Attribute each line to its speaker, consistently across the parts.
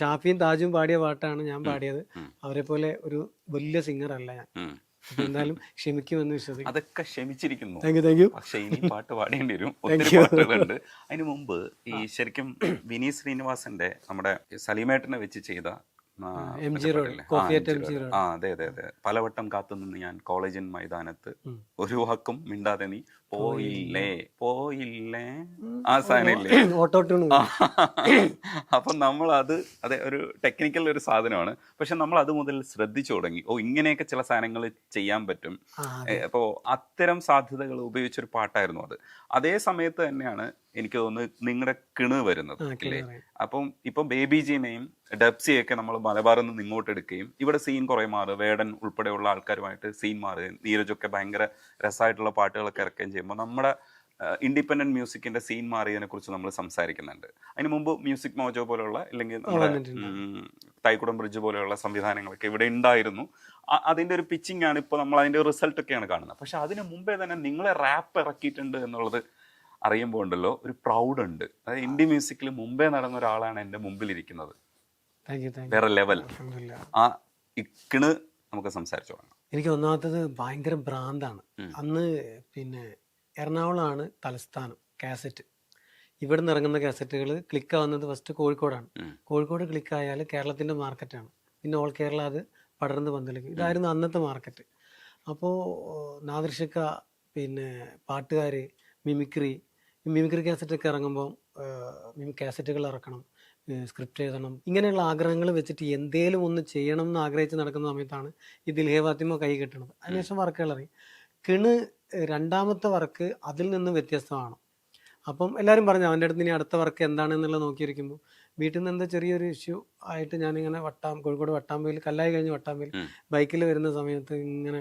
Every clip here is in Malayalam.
Speaker 1: ഷാഫിയും താജും പാടിയ പാട്ടാണ് ഞാൻ പാടിയത്. അവരെ പോലെ ഒരു വലിയ സിംഗർ അല്ല ഞാൻ എന്തായാലും ക്ഷമിക്കുമെന്ന് വിശ്വസിക്കുന്നു.
Speaker 2: അതൊക്കെ ക്ഷമിച്ചിരിക്കുന്നു.
Speaker 1: താങ്ക് യു താങ്ക് യു
Speaker 2: പക്ഷെ ഇനി പാട്ട് പാടേണ്ടി വരും. ഒത്തിരി പാട്ടുകളുണ്ട്. അതിന് മുമ്പ് ഈ ശരിക്കും വിനീത് ശ്രീനിവാസന്റെ നമ്മുടെ സലീമേട്ടനെ വെച്ച് ചെയ്ത. ആ അതെ അതെ അതെ. പലവട്ടം കാത്തുനിന്ന് ഞാൻ കോളേജിൻ മൈതാനത്ത് ഒരു വാക്കും മിണ്ടാതെ നീ പോയില്ലേ പോയില്ലേ. ആ സാധനമില്ലേ?
Speaker 1: ഓട്ടോ ട്യൂൺ
Speaker 2: അപ്പൊ നമ്മൾ അത് അതെ ഒരു ടെക്നിക്കൽ ഒരു സാധനമാണ്. പക്ഷെ നമ്മൾ അത് മുതൽ ശ്രദ്ധിച്ചു തുടങ്ങി. ഓ ഇങ്ങനെയൊക്കെ ചില സാധനങ്ങൾ ചെയ്യാൻ പറ്റും. അപ്പോൾ അത്തരം സാധ്യതകൾ ഉപയോഗിച്ചൊരു പാട്ടായിരുന്നു അത്. അതേ സമയത്ത് തന്നെയാണ് എനിക്ക് തോന്നുന്നു നിങ്ങളുടെ കിണ് വരുന്നത്
Speaker 1: അല്ലേ
Speaker 2: ഇല്ലേ? അപ്പം ഇപ്പം ബേബി ജീനെയും ഡബ്സിയൊക്കെ നമ്മൾ മലബാറിൽ നിന്ന് ഇങ്ങോട്ട് എടുക്കുകയും ഇവിടെ സീൻ കുറെ മാറുക വേടൻ ഉൾപ്പെടെയുള്ള ആൾക്കാരുമായിട്ട് സീൻ മാറുകയും നീരജൊക്കെ ഭയങ്കര രസമായിട്ടുള്ള പാട്ടുകളൊക്കെ ഇറക്കുകയും ചെയ്യുമ്പോൾ നമ്മുടെ ഇൻഡിപെൻഡന്റ് മ്യൂസിക്കിന്റെ സീൻ മാറിയതിനെ കുറിച്ച് നമ്മൾ സംസാരിക്കുന്നുണ്ട്. അതിന് മുമ്പ് മ്യൂസിക് മോജോ പോലെയുള്ള അല്ലെങ്കിൽ നമ്മുടെ തൈക്കുടം ബ്രിഡ്ജ് പോലെയുള്ള സംവിധാനങ്ങളൊക്കെ ഇവിടെ ഉണ്ടായിരുന്നു. അതിന്റെ ഒരു പിച്ചിങ് ആണ് ഇപ്പോൾ നമ്മൾ അതിന്റെ റിസൾട്ട് ഒക്കെയാണ് കാണുന്നത്. പക്ഷെ അതിന് മുമ്പേ തന്നെ നിങ്ങളെ റാപ്പ് ഇറക്കിയിട്ടുണ്ട് എന്നുള്ളത് അറിയുമ്പോൾ ഉണ്ടല്ലോ ഒരു പ്രൗഡ് ഉണ്ട്. അതായത് ഇന്ത്യ മ്യൂസിക്കിൽ മുമ്പേ നടന്ന ഒരാളാണ് എന്റെ മുമ്പിൽ ഇരിക്കുന്നത് വേറെ ലെവൽ. ആ ഇക്കിണ് നമുക്ക് സംസാരിച്ചു തുടങ്ങാം.
Speaker 1: എനിക്ക് ഒന്നാമത്തത് ഭയങ്കര ഭ്രാന്താണ്. അന്ന് പിന്നെ എറണാകുളമാണ് തലസ്ഥാനം കാസറ്റ്. ഇവിടെ നിന്ന് ഇറങ്ങുന്ന കാസറ്റുകൾ ക്ലിക്ക് ആവുന്നത് ഫസ്റ്റ് കോഴിക്കോടാണ്. കോഴിക്കോട് ക്ലിക്ക് ആയാൽ കേരളത്തിന്റെ മാർക്കറ്റാണ് പിന്നെ ഓൾ കേരള അത് പടർന്ന് പന്തലിക്കും. ഇതായിരുന്നു അന്നത്തെ മാർക്കറ്റ് അപ്പോൾ നാദൃശക്ക പിന്നെ പാട്ടുകാർ മിമിക്രി മിമിക്രി കാസറ്റൊക്കെ ഇറങ്ങുമ്പോൾ കാസറ്റുകൾ ഇറക്കണം സ്ക്രിപ്റ്റ് എഴുതണം ഇങ്ങനെയുള്ള ആഗ്രഹങ്ങൾ വെച്ചിട്ട് എന്തേലും ഒന്ന് ചെയ്യണം എന്ന് ആഗ്രഹിച്ച് നടക്കുന്ന സമയത്താണ് ഈ ദിൽഹേ ഫാത്തിമ കൈ കെട്ടുന്നത് അതിനുശേഷം വർക്കുകൾ ഇറങ്ങി കിണ് രണ്ടാമത്തെ വർക്ക് അതിൽ നിന്ന് വ്യത്യസ്തമാണ്. അപ്പം എല്ലാവരും പറഞ്ഞു അവന്റെ അടുത്ത് ഇനി അടുത്ത വർക്ക് എന്താണെന്നുള്ളത് നോക്കിയിരിക്കുമ്പോൾ വീട്ടിൽ നിന്ന് എന്താ ചെറിയൊരു ഇഷ്യൂ ആയിട്ട് ഞാനിങ്ങനെ വട്ടാം കോഴിക്കോട് വട്ടാമ്പയിൽ കല്ലായി കഴിഞ്ഞ് വട്ടാമ്പയിൽ ബൈക്കിൽ വരുന്ന സമയത്ത് ഇങ്ങനെ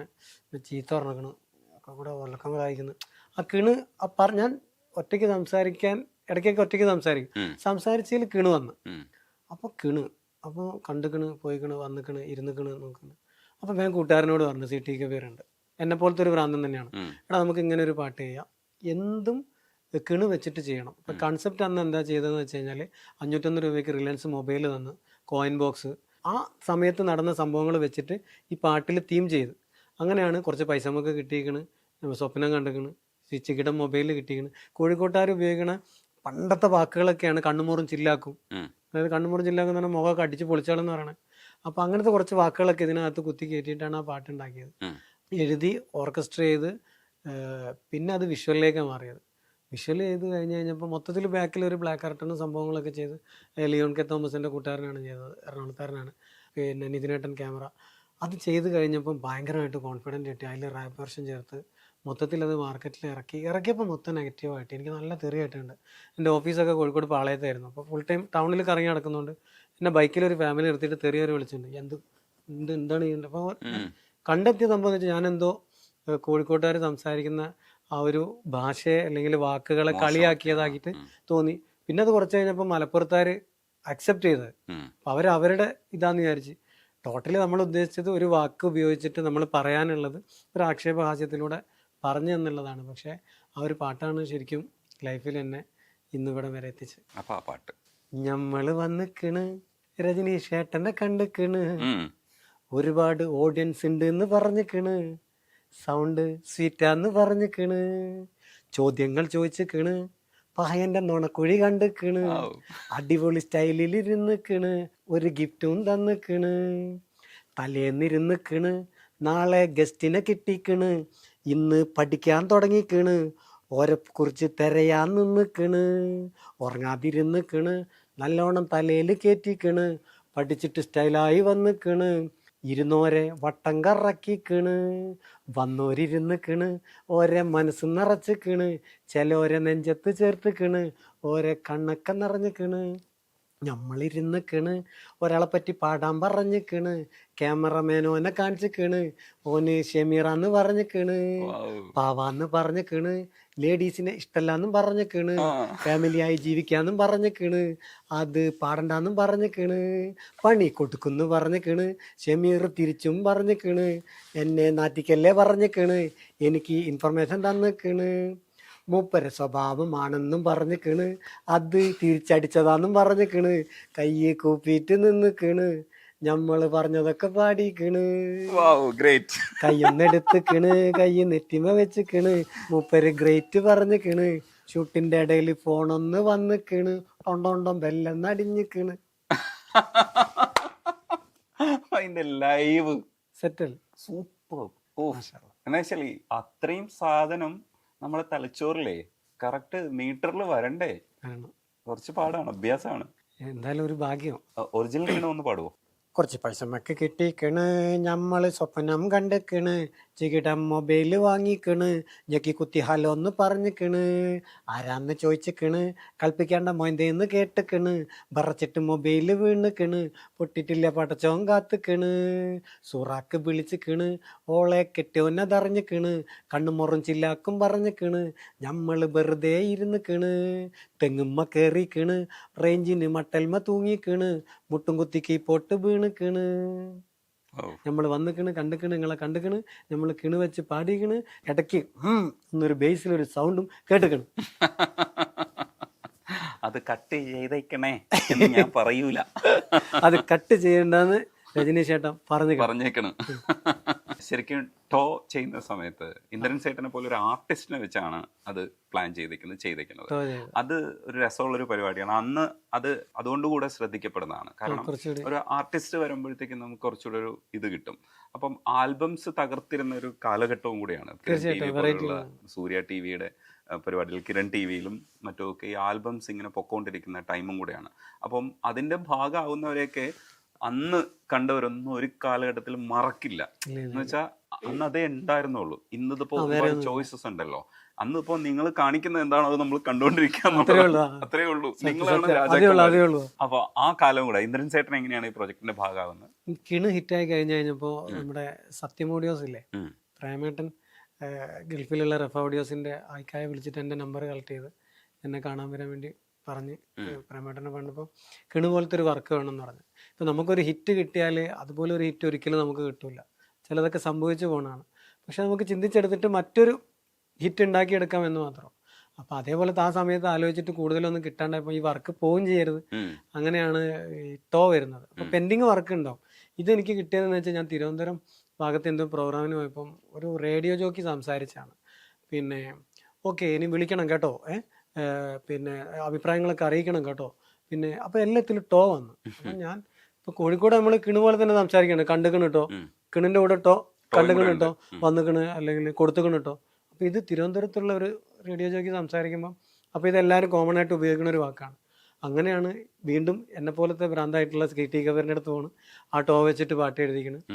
Speaker 1: ചീത്ത പറഞ്ഞിരിക്കണം. ഒക്കെ കൂടെ ഉറക്കം വായിക്കുന്നു ആ കിണ് പറ ഞാൻ ഒറ്റയ്ക്ക് സംസാരിക്കാൻ ഇടയ്ക്കൊക്കെ ഒറ്റയ്ക്ക് സംസാരിക്കും. സംസാരിച്ചതിൽ കിണ് വന്ന്. അപ്പോൾ കിണ് അപ്പോൾ കണ്ടുക്കിണ് പോയിക്കണ് വന്നിക്കണ് ഇരുന്നിക്കണ് നോക്കുന്നു. അപ്പോൾ ഞാൻ കൂട്ടുകാരനോട് പറഞ്ഞു സി ടി കെ പേരുണ്ട്. എന്നെ പോലത്തെ ഒരു ഭ്രാന്തൻ തന്നെയാണ്. എടാ നമുക്ക് ഇങ്ങനെ ഒരു പാട്ട് ചെയ്യാം. എന്തും കിണ് വെച്ചിട്ട് ചെയ്യണം. ഇപ്പം കൺസെപ്റ്റ് അന്ന് എന്താ ചെയ്തതെന്ന് വെച്ച് കഴിഞ്ഞാൽ അഞ്ഞൂറ്റൊന്ന് രൂപയ്ക്ക് റിലയൻസ് മൊബൈൽ തന്ന് കോയിൻ ബോക്സ് ആ സമയത്ത് നടന്ന സംഭവങ്ങൾ വെച്ചിട്ട് ഈ പാട്ടിൽ തീം ചെയ്ത്. അങ്ങനെയാണ് കുറച്ച് പൈസ നമുക്ക് കിട്ടിയിരിക്കണ് സ്വപ്നം കണ്ടിരിക്കണ് ചിക്കിടം മൊബൈൽ കിട്ടിയിരിക്കണ് കോഴിക്കോട്ടുകാർ ഉപയോഗിക്കണ പണ്ടത്തെ വാക്കുകളൊക്കെയാണ് കണ്ണുമൂറും ചില്ലാക്കും.
Speaker 2: അതായത്
Speaker 1: അതായത് ചില്ലാക്കും എന്ന് തന്നെ മുഖമൊക്കെ അടിച്ച് പൊളിച്ചാളെന്ന് പറയണേ. അപ്പോൾ അങ്ങനത്തെ കുറച്ച് വാക്കുകളൊക്കെ ഇതിനകത്ത് കുത്തി കയറ്റിയിട്ടാണ് ആ പാട്ടുണ്ടാക്കിയത്. എഴുതി ഓർക്കസ്ട്ര ചെയ്ത് പിന്നെ അത് വിഷ്വലിലേക്ക് മാറിയത്. വിഷ്വൽ ചെയ്ത് കഴിഞ്ഞ് കഴിഞ്ഞപ്പോൾ മൊത്തത്തിൽ ബാക്കിൽ ഒരു ബ്ലാക്ക് കർട്ടനും സംഭവങ്ങളൊക്കെ ചെയ്ത് ലിയോൺ കെ തോമസിന്റെ കൂട്ടുകാരനാണ് ചെയ്തത് എറണാകുളത്തുകാരനാണ് പിന്നെ നിതിനേട്ടൻ ക്യാമറ. അത് ചെയ്ത് കഴിഞ്ഞപ്പം ഭയങ്കരമായിട്ട് കോൺഫിഡന്റ് കിട്ടി. അതിൽ റാപ്പ് വെർഷൻ ചേർത്ത് മൊത്തത്തിൽ അത് മാർക്കറ്റിൽ ഇറക്കി. ഇറക്കിയപ്പോൾ മൊത്തം നെഗറ്റീവായിട്ട് എനിക്ക് നല്ല തെറിയായിട്ടുണ്ട് എന്റെ ഓഫീസൊക്കെ കോഴിക്കോട് പാളയത്തായിരുന്നു. അപ്പോൾ ഫുൾ ടൈം ടൗണിൽ കറങ്ങി നടക്കുന്നുണ്ട് പിന്നെ ബൈക്കിൽ ഒരു ഫാമിലി നിർത്തിയിട്ട് തെറിയവർ വിളിച്ചിട്ടുണ്ട്. എന്ത് എന്ത് എന്താണ് ചെയ്യുന്നത് അപ്പോൾ. കണ്ടെത്തിയ സംഭവം വെച്ചാൽ ഞാനെന്തോ കോഴിക്കോട്ടുകാർ സംസാരിക്കുന്ന ആ ഒരു ഭാഷയെ അല്ലെങ്കിൽ വാക്കുകളെ കളിയാക്കിയതാക്കിയിട്ട് തോന്നി. പിന്നെ അത് കുറച്ച് കഴിഞ്ഞപ്പോൾ മലപ്പുറത്തുകാർ അക്സെപ്റ്റ് ചെയ്തത്. അവർ അവരുടെ ഇതാന്ന് വിചാരിച്ച്. ടോട്ടലി നമ്മൾ ഉദ്ദേശിച്ചത് ഒരു വാക്ക് ഉപയോഗിച്ചിട്ട് നമ്മൾ പറയാനുള്ളത് ഒരു ആക്ഷേപഹാസ്യത്തിലൂടെ പറഞ്ഞു എന്നുള്ളതാണ്. പക്ഷേ ആ ഒരു പാട്ടാണ് ശരിക്കും ലൈഫിൽ എന്നെ ഇന്നിവിടെ വരെ എത്തിച്ചത്.
Speaker 2: അപ്പൊ ആ പാട്ട്.
Speaker 1: ഞമ്മൾ വന്നിക്കണ് രജനീഷ് ഏട്ടനെ കണ്ടിക്കണ്. ഒരുപാട് ഓഡിയൻസ് ഉണ്ട് എന്ന് പറഞ്ഞിക്കണ്. സൗണ്ട് സ്വീറ്റാന്ന് പറഞ്ഞിക്കണ്. ചോദ്യങ്ങൾ ചോദിച്ചിക്കണ്. പായന്റെ നുണക്കുഴി കണ്ടിക്കണ്. അടിപൊളി സ്റ്റൈലിൽ ഇരുന്നിക്കണ്. ഒരു ഗിഫ്റ്റും തന്നിക്കണ്. തലേന്നിരുന്നിക്കണ് നാളെ ഗസ്റ്റിനെ കിട്ടിക്കണ്. ഇന്ന് പഠിക്കാൻ തുടങ്ങിക്കണ്. ഓരെ കുറിച്ച് തിരയാൻ നിന്നിക്കണ്. ഉറങ്ങാതിരുന്നിക്കണ്. നല്ലോണം തലയിൽ കയറ്റിക്കണ് പഠിച്ചിട്ട് സ്റ്റൈലായി വന്നിക്കണ്. ഇരുന്നോരെ വട്ടം കറക്കി കിണ്. വന്നോരിരുന്ന് കിണ്. ഓരെ മനസ്സ് നിറച്ച് കിണ്. ചിലോരെ നെഞ്ചത്ത് ചേർത്ത് കിണ്. ഓരെ കണ്ണൊക്കെ നിറഞ്ഞ് കിണ്. നമ്മളിരുന്ന് കിണ്. ഒരാളെ പറ്റി പാടാൻ പറഞ്ഞ് പറഞ്ഞിക്കണ് ക്യാമറമാനോനെ കിണ്. ഓന് ഷെമീറാന്ന് പറഞ്ഞ്
Speaker 2: കിണ്.
Speaker 1: പാവാന്ന് പറഞ്ഞിക്കണ് ലേഡീസിനെ ഇഷ്ടല്ലാന്നും പറഞ്ഞേക്കണ്.
Speaker 2: ഫാമിലി
Speaker 1: ഫാമിലിയായി ജീവിക്കാന്നും പറഞ്ഞേക്കണ്. അത് പാടണ്ടാന്നും പറഞ്ഞേക്കണ്. പണി കൊടുക്കുന്നു പറഞ്ഞേക്കണ്. ഷമീർ തിരിച്ചും പറഞ്ഞേക്കണ്. എന്നെ നാറ്റിക്കല്ലേ പറഞ്ഞേക്കണ്. എനിക്ക് ഇൻഫർമേഷൻ തന്നേക്കണ്. മൂപ്പര സ്വഭാവമാണെന്നും പറഞ്ഞേക്കണ്. അത് തിരിച്ചടിച്ചതാന്നും പറഞ്ഞേക്കണ്. കയ്യെ കൂപ്പിയിട്ട് നിന്നിക്കണ്. ഞമ്മൾ പറഞ്ഞതൊക്കെ പാടിക്കണ്.
Speaker 2: ഗ്രേറ്റ്
Speaker 1: കയ്യൊന്നെടുത്തിക്കണ് കൈ നെറ്റിമ വെച്ചിക്കണ് മൂപ്പര് ഗ്രേറ്റ് പറഞ്ഞിക്കണ് ഷൂട്ടിന്റെ ഇടയിൽ ഫോണൊന്ന് വന്നിക്കണ് ടൊണ്ടോണ്ടം ബെല്ലെന്ന് അടിഞ്ഞിക്കണ്
Speaker 2: അതിന്റെ ലൈവ്
Speaker 1: സെറ്റൽ
Speaker 2: സൂപ്പർ. ഓ എന്നുവെച്ചാൽ അത്രയും സാധനം നമ്മളെ തലച്ചോറിലേ കറക്റ്റ് മീറ്ററിൽ വരണ്ടേ? കുറച്ച് പാടാണ് അഭ്യാസമാണ്.
Speaker 1: എന്തായാലും ഒരു ഭാഗ്യം.
Speaker 2: ഒറിജിനൽ ഈണം ഒന്ന് പാടുവോ?
Speaker 1: കുറച്ച് പൈസമൊക്കെ കിട്ടിക്കണ് നമ്മൾ സ്വപ്നം കണ്ടിക്കണ് ചികിടം മൊബൈൽ വാങ്ങിക്കണ് ഞെക്കി കുത്തി ഹലോ എന്ന് പറഞ്ഞിക്കണ്. ആരാന്ന് ചോദിച്ചിക്കണ് കൽപ്പിക്കേണ്ട മൊയന്തേന്ന് കേട്ടിക്കണ്. ബറച്ചിട്ട് മൊബൈൽ വീണിക്കണ് പൊട്ടിട്ടില്ല പടച്ചോൻ കാത്തിക്കണ്. സുറാക്ക് വിളിച്ചിക്കണ് ഓളെ കെട്ടിയോന്നതറിഞ്ഞിക്കണ് കണ്ണു മുറഞ്ചില്ലാക്കും പറഞ്ഞിക്കണ്. ഞമ്മൾ വെറുതെ ഇരുന്നിക്കണ് തെങ്ങുമ്മ കയറിക്കണ് റേഞ്ചിന് മട്ടൽമ തൂങ്ങിക്കണ് മുട്ടും കുത്തിക്ക് പൊട്ട് വീണിക്കണ്. നമ്മൾ വന്നിക്കണ് കണ്ടിക്കണ് നിങ്ങളെ കണ്ടിക്കണ് നമ്മൾ കിണ് വെച്ച് പാടിക്കണ് ഇടയ്ക്ക് എന്നൊരു ബേസിലൊരു സൗണ്ടും കേട്ടിക്കണ്.
Speaker 2: അത് കട്ട് ചെയ്തേക്കണേ എന്ന് ഞാൻ പറയൂല.
Speaker 1: അത് കട്ട് ചെയ്യണ്ടെന്ന് രജനീഷ് ചേട്ടൻ പറഞ്ഞു
Speaker 2: പറഞ്ഞേക്കണം ശരിക്കും ടോ ചെയ്യുന്ന സമയത്ത് ഇന്ദ്രൻ സേട്ടനെ പോലെ ഒരു ആർട്ടിസ്റ്റിനെ വെച്ചാണ് അത് പ്ലാൻ ചെയ്തേക്കുന്നത് ചെയ്തേക്കുന്നത്. അത് ഒരു രസമുള്ള ഒരു പരിപാടിയാണ്. അന്ന് അത് അതുകൊണ്ടുകൂടെ ശ്രദ്ധിക്കപ്പെടുന്നതാണ്. കാരണം ഒരു ആർട്ടിസ്റ്റ് വരുമ്പോഴത്തേക്കും നമുക്ക് കുറച്ചുകൂടെ ഒരു ഇത് കിട്ടും. അപ്പം ആൽബംസ് തകർത്തിരുന്ന ഒരു കാലഘട്ടവും കൂടിയാണ്. പോലുള്ള സൂര്യ ടി വിയുടെ പരിപാടിയിൽ കിരൺ ടി വിയിലും മറ്റുമൊക്കെ ഈ ആൽബംസ് ഇങ്ങനെ പൊക്കോണ്ടിരിക്കുന്ന ടൈമും കൂടെയാണ്. അപ്പം അതിന്റെ ഭാഗമാവുന്നവരെയൊക്കെ അന്ന് കണ്ടവരൊന്നും ഒരു കാലഘട്ടത്തിൽ മറക്കില്ല. എന്ന് വെച്ചാൽ അന്ന് അതേ ഉണ്ടായിരുന്നുള്ളൂ. ഇന്നിപ്പോ ഒരുപാട് ചോയ്സസ് ഉണ്ടല്ലോ. അന്ന് ഇപ്പോ നിങ്ങൾ കാണിക്കുന്നത് എന്താണോ അത് നമ്മൾ കണ്ടുകൊണ്ടിരിക്കുക
Speaker 1: അത്രേ ഉള്ളൂ.
Speaker 2: നിങ്ങളാണ് അപ്പൊ ആ കാലം കൂടെ ഇന്ദ്രൻ ചേട്ടൻ എങ്ങനെയാണ് ഈ പ്രൊജക്ടിന്റെ ഭാഗമാവുന്നത്
Speaker 1: കിണ് ഹിറ്റായി കഴിഞ്ഞു കഴിഞ്ഞപ്പോ നമ്മുടെ സത്യം ഓഡിയോസ് ഇല്ലേ. പ്രേമേട്ടൻ ഗൾഫിലുള്ള റെഫ ഓഡിയോസിന്റെ ആൾക്കാരെ വിളിച്ചിട്ട് എന്റെ നമ്പർ കളക്ട് ചെയ്ത് എന്നെ കാണാൻ വരാൻ വേണ്ടി പറഞ്ഞ് പ്രേമേട്ടനെ പറഞ്ഞപ്പോൾ കിണു പോലത്തെ ഒരു വർക്ക് വേണം എന്ന് പറഞ്ഞു. ഇപ്പം നമുക്കൊരു ഹിറ്റ് കിട്ടിയാൽ അതുപോലെ ഒരു ഹിറ്റ് ഒരിക്കലും നമുക്ക് കിട്ടില്ല ചിലതൊക്കെ സംഭവിച്ചു പോകണമാണ് പക്ഷെ നമുക്ക് ചിന്തിച്ചെടുത്തിട്ട് മറ്റൊരു ഹിറ്റ് ഉണ്ടാക്കിയെടുക്കാം എന്ന് മാത്രം. അപ്പോൾ അതേപോലെ ആ സമയത്ത് ആലോചിച്ചിട്ട് കൂടുതലൊന്നും കിട്ടാണ്ടായപ്പോൾ ഈ വർക്ക് പോവും ചെയ്യരുത്. അങ്ങനെയാണ് ടോ വരുന്നത്. അപ്പോൾ പെൻഡിങ് വർക്ക് ഉണ്ടാവും. ഇതെനിക്ക് കിട്ടിയതെന്ന് വെച്ചാൽ ഞാൻ തിരുവനന്തപുരം ഭാഗത്ത് എന്തോ പ്രോഗ്രാമിന് പോയപ്പം ഒരു റേഡിയോ ജോക്കി സംസാരിച്ചാണ്. പിന്നെ ഓക്കെ ഇനി വിളിക്കണം കേട്ടോ. ഏ? ഏ, പിന്നെ അഭിപ്രായങ്ങളൊക്കെ അറിയിക്കണം കേട്ടോ. പിന്നെ അപ്പോൾ എല്ലാത്തിലും ടോ വന്നു. അപ്പം ഞാൻ ഇപ്പോൾ കോഴിക്കോട് നമ്മൾ കിണു പോലെ തന്നെ സംസാരിക്കണം കണ്ടുകണ് കേട്ടോ കിണിന്റെ കൂടെ
Speaker 2: ഇട്ടോ
Speaker 1: കേട്ടോ
Speaker 2: ഉണ്ട്. ഉം.
Speaker 1: വന്നുകണ് അല്ലെങ്കിൽ കൊടുത്തുകണ് കേട്ടോ അപ്പൊ ഇത് തിരുവനന്തപുരത്തുള്ള ഒരു റേഡിയോ ജോക്കി സംസാരിക്കുമ്പോൾ അപ്പൊ ഇത് എല്ലാവരും കോമൺ ആയിട്ട് ഉപയോഗിക്കുന്ന ഒരു വാക്കാണ്. അങ്ങനെയാണ് വീണ്ടും എന്നെ പോലത്തെ ഭ്രാന്തായിട്ടുള്ള കെ ടി കബറിന്റെ അടുത്ത് പോണ്. ആ ടോ വെച്ചിട്ട് പാട്ട് എഴുതിക്കണ്.